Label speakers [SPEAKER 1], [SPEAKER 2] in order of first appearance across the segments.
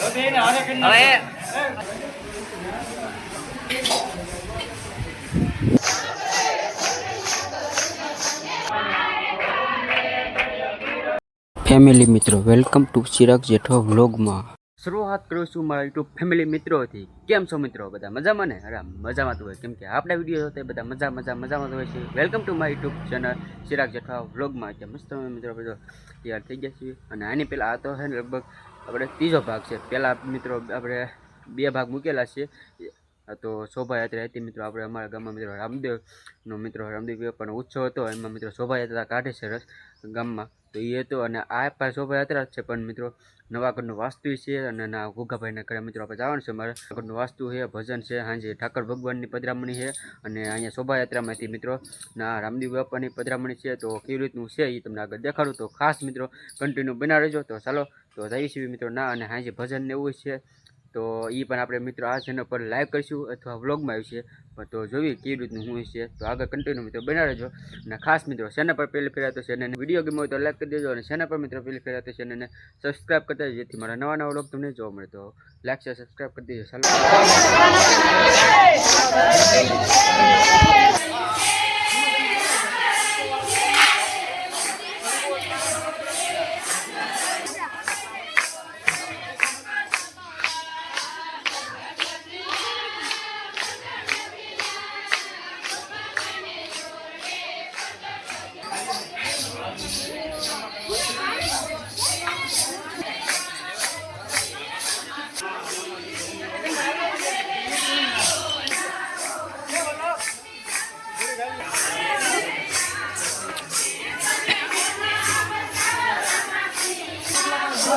[SPEAKER 1] હવે
[SPEAKER 2] ફેમિલી મિત્રો welcome to Chirag Jetho વ્લોગમાં શરૂઆત કરું છું મારા યુટ્યુબ ફેમિલી મિત્રોથી. કેમ છો મિત્રો? બધા મજામાં ને? અરે મજામાં તો હોય. કેમ કે આપણા વીડિયો હતા બધા મજા મજા મજામાં તો હોય છે. Welcome to my YouTube channel Chirag Jetha વ્લોગમાં કે મસ્ત મિત્રો બધો તૈયાર થઈ ગયા છીએ. અને આની પહેલાં આ તો છે ને લગભગ આપણે ત્રીજો ભાગ છે. પહેલાં મિત્રો આપણે બે ભાગ મૂકેલા છે. તો શોભાયાત્રા હતી મિત્રો. આપણે અમારા ગામમાં મિત્રો રામદેવનો મિત્રો રામદેવ પણ ઉત્સવ હતો. એમાં મિત્રો શોભાયાત્રા કાઢે છે રસ ગામમાં. તો એ હતો અને આ પણ શોભાયાત્રા છે. પણ મિત્રો નવાગઢનું વાસ્તુ છે અને ના ગુગાભાઈના ઘરે મિત્રો આપણે જવાનું છે. મારે નવાગઢનું વાસ્તુ છે, ભજન છે. હાંજે ઠાકર ભગવાનની પધરામણી છે અને અહીંયા શોભાયાત્રામાંથી મિત્રો ના રામદેવ બાપાની પધરામણી છે. તો કેવી રીતનું છે એ તમને આગળ દેખાડું. તો ખાસ મિત્રો કન્ટિન્યુ બના રહેજો. તો ચાલો તો જઈએ છીએ મિત્રો, ના અને હાંજે ભજન ને એવું છે. તો એ પણ આપણે મિત્રો આ ચેનલ પર લાઈવ કરીશું અથવા વ્લોગમાં આવશે. પણ તો જોઈએ કેવી રીતનું શું છે તો આગળ કન્ટિન્યુ મિત્રો બના રહેજો. અને ખાસ મિત્રો ચેનલ પર પહેલી ફેરા તો ચેનલને વીડિયો ગમે તો લાઈક કરી દેજો. અને ચેનલ પર મિત્રો પહેલી ફેરા તો ચેનલને સબસ્ક્રાઈબ કરતા જેથી મારા નવા નવા વ્લોગ તમને જોવા મળે. તો લાઈક છે સબસ્ક્રાઈબ કરી દેજો. ચાલો.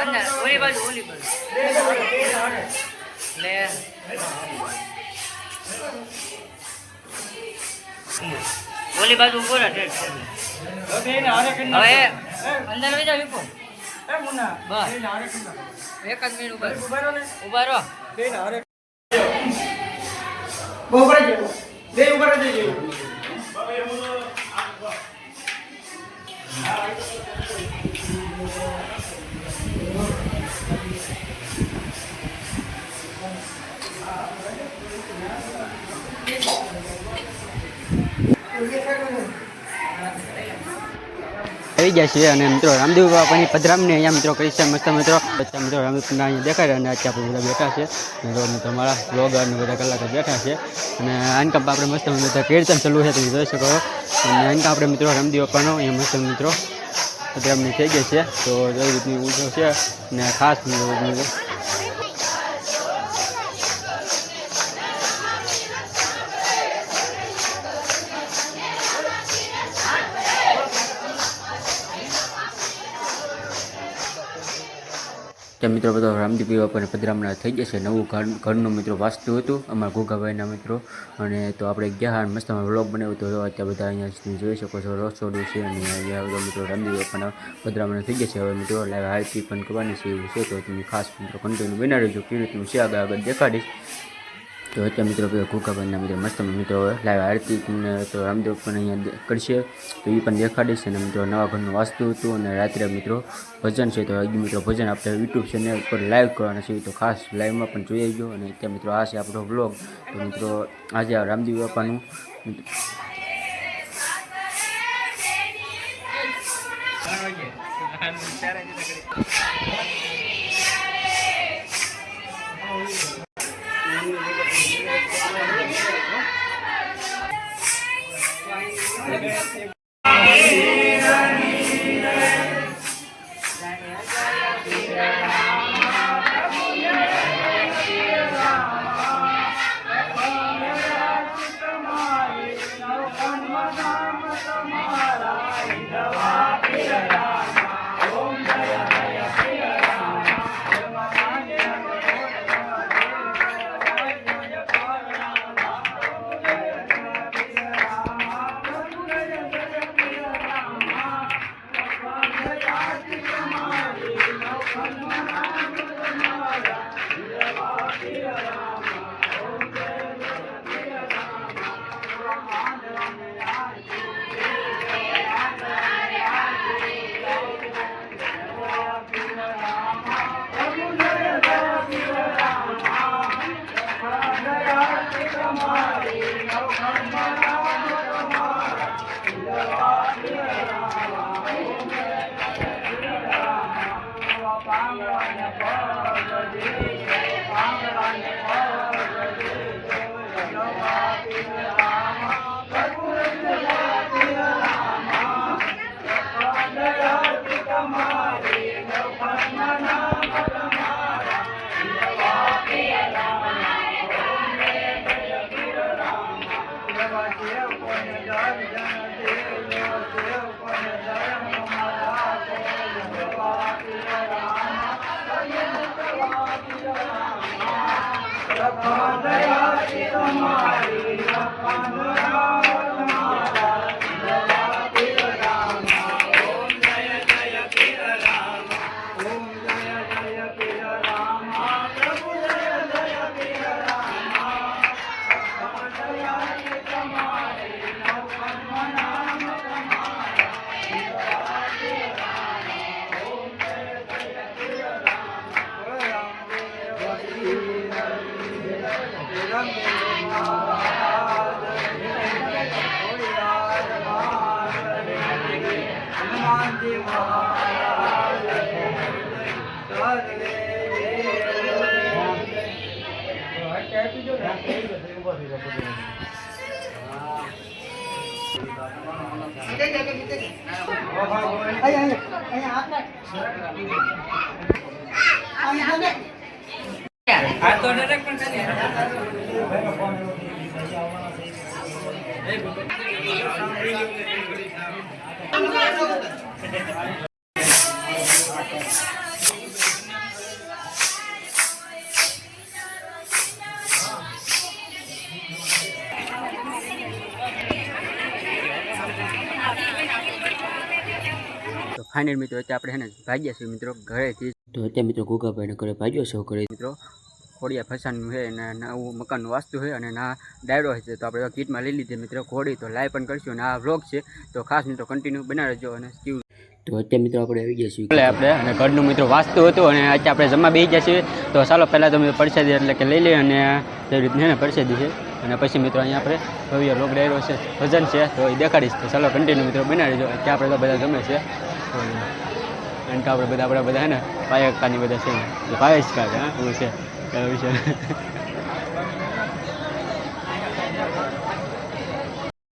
[SPEAKER 1] અંદર ઓલી બાજુ ઓલી બાજુ લે. ઓલી બાજુ ઊભો ને ઠેઠ. હવે અંદર વેજા વિપો. એક જ મિનિટ ઊભા રહો. ઊભા રહો.
[SPEAKER 2] થઈ ગયા છે અને મિત્રો રામદેવ બાપાની પધરામને અહીંયા મિત્રો કરી છે મસ્ત મિત્રો. બચ્ચા મિત્રો રામદેવના અહીંયા દેખાય અને અત્યારે આપણે બધા બેઠા છે મિત્રો મિત્રો મારા બ્લોગર ને બધા કલાકો બેઠા છે અને આનકાપ આપણે મસ્ત બધા કીર્તન ચાલુ છે, તમે જોઈ શકો. અને આનકાપ આપણે મિત્રો રામદેવ બાપાનો અહીંયા મસ્ત મિત્રો પધરામણી થઈ ગઈ છે. તો એવી રીતની ઉજવ છે. અને ખાસ મિત્રો ત્યાં મિત્રો, બધો રામદેવ બાપાને પધરામણા થઈ જશે. નવું ઘર, ઘરનું મિત્રો વાસ્તુ હતું, અમારા ઘોઘાભાઈના મિત્રો. અને તો આપણે ગયા હા મસ્ત વ્લોગ બનાવ્યો તો અત્યારે બધા અહીંયા જોઈ શકો છો, રસોડું છે અને અહીંયા બધા મિત્રો રામદેવ બાપાના પધરામણા થઈ જશે. હવે મિત્રો, લાઈવ આરતી પણ કરવાની છે એવું છે. તો તમે ખાસ મિત્રો કન્ટિન્યુ બનાવી રહેજો કેવી રીતનું છે, આગળ આગળ દેખાડીશ. તો અત્યારે મિત્રો ઘોઘાભાઈના મિત્રો મસ્ત મિત્રો લાઈવ આરતી તો રામદેવ પણ અહીંયા કરશે. તો એ પણ દેખાડીશ અને મિત્રો નવા ઘરનું વાસ્તુ હતું અને રાત્રે મિત્રો ભજન છે તો હજી મિત્રો ભજન આપણે યુટ્યુબ ચેનલ પર લાઈવ કરવાના છે. તો ખાસ લાઈવમાં પણ જોઈ ગયો અને અત્યારે મિત્રો આ છે આપણો બ્લોગ તો મિત્રો આજે રામદેવ બાપાનું ચાર Thank you. माता दया से हमारी আর তোর একটা এই ફાઇનલ મિત્રો, અત્યારે આપણે છે ને, ભાગ્યા છીએ મિત્રો, ઘરેથી. તો અત્યારે મિત્રો ગોગાભાઈને ઘરે ભાગ્યો છે, ઘરે મિત્રો. ખોડિયા ફસાનું છે અને નવું મકાનનું વાસ્તુ છે અને ના ડાયરો છે તો આપણે કીટમાં લઈ લીધી મિત્રો ખોડી. તો લાઈવ પણ કરશું અને આ વ્લોગ છે તો ખાસ મિત્રો કન્ટિન્યુ બનાવી રહેજો અને સ્ટીવ તો અત્યારે મિત્રો આપણે આવી ગયા છીએ. એટલે આપણે અને ઘરનું મિત્રો વાસ્તુ હતું અને અત્યારે આપણે જમવા બેસી ગયા છીએ તો ચાલો પહેલાં તો મિત્રો પરસાદી એટલે કે લઈ લઈએ અને તે રીતને ને પરસાદી છે અને પછી મિત્રો અહીંયા આપણે ભવ્ય રોગ ડાયરો છે ભજન છે તો એ દેખાડીશ. તો ચાલો કન્ટિન્યુ મિત્રો બનાવી દેજો અત્યારે આપણે તો બધા જમે છે. કારણ તો આપણે બધા આપણે બધા છે ને પાયકાની બધા છે. એટલે પાયસ કાકા હા એવું છે. એવું bisa.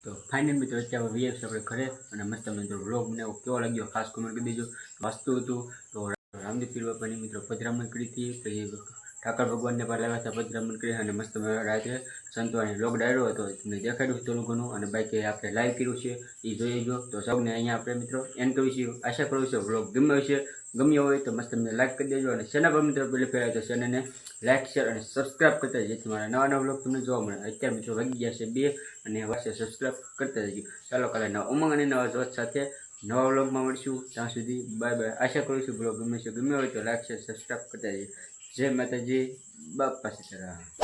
[SPEAKER 2] તો ફાઇનલ મિત્રો, અત્યારે વીએફ આપણે ઘરે અને મસ્ત મિત્રો બ્લોગ બનાવો કેવો લાગ્યો? ખાસ કોમેન્ટ કરી દેજો. વાસ્તુ હતું. તો રામદેવ પીર બાપાની મિત્રો પધરામણી કરી હતી. પછી ઠાકર ભગવાનને પણ શપથ ગ્રહણ કરી અને મસ્ત રાત્રે સંતવાણી લોક ડાયરો હતો. તમને દેખાડ્યું થોડું ઘણું અને બાકી આપણે લાઈવ કર્યું છે. એ જોઈ જો તો સૌને અહીંયા આપણે મિત્રો એન્ડ કરીશું છીએ આશા કરું છું બ્લોગ ગમ્યો છે ગમ્યો હોય તો મસ્ત તમને લાઈક કરી દેજો અને ચેનલ પર મિત્રો પહેલે પહેલાં તો ચેનલને લાઈક શેર અને સબસ્ક્રાઈબ કરતા જેથી મારા નવા નવા બ્લોગ તમને જોવા મળે. અત્યારે મિત્રો વાગી ગયા છે બે અને વાસે સબસ્ક્રાઈબ કરતા જજો. ચાલો કાલે નવા ઉમંગ અને નવા જોત સાથે નવા બ્લોગમાં મળીશું. ત્યાં સુધી બાય બાય આશા કરું છું બ્લોગ ગમે છે ગમ્યો હોય તો લાઈક શેર સબસ્ક્રાઈબ કરતા જજો. જય માતાજી. બાપા સીતારામ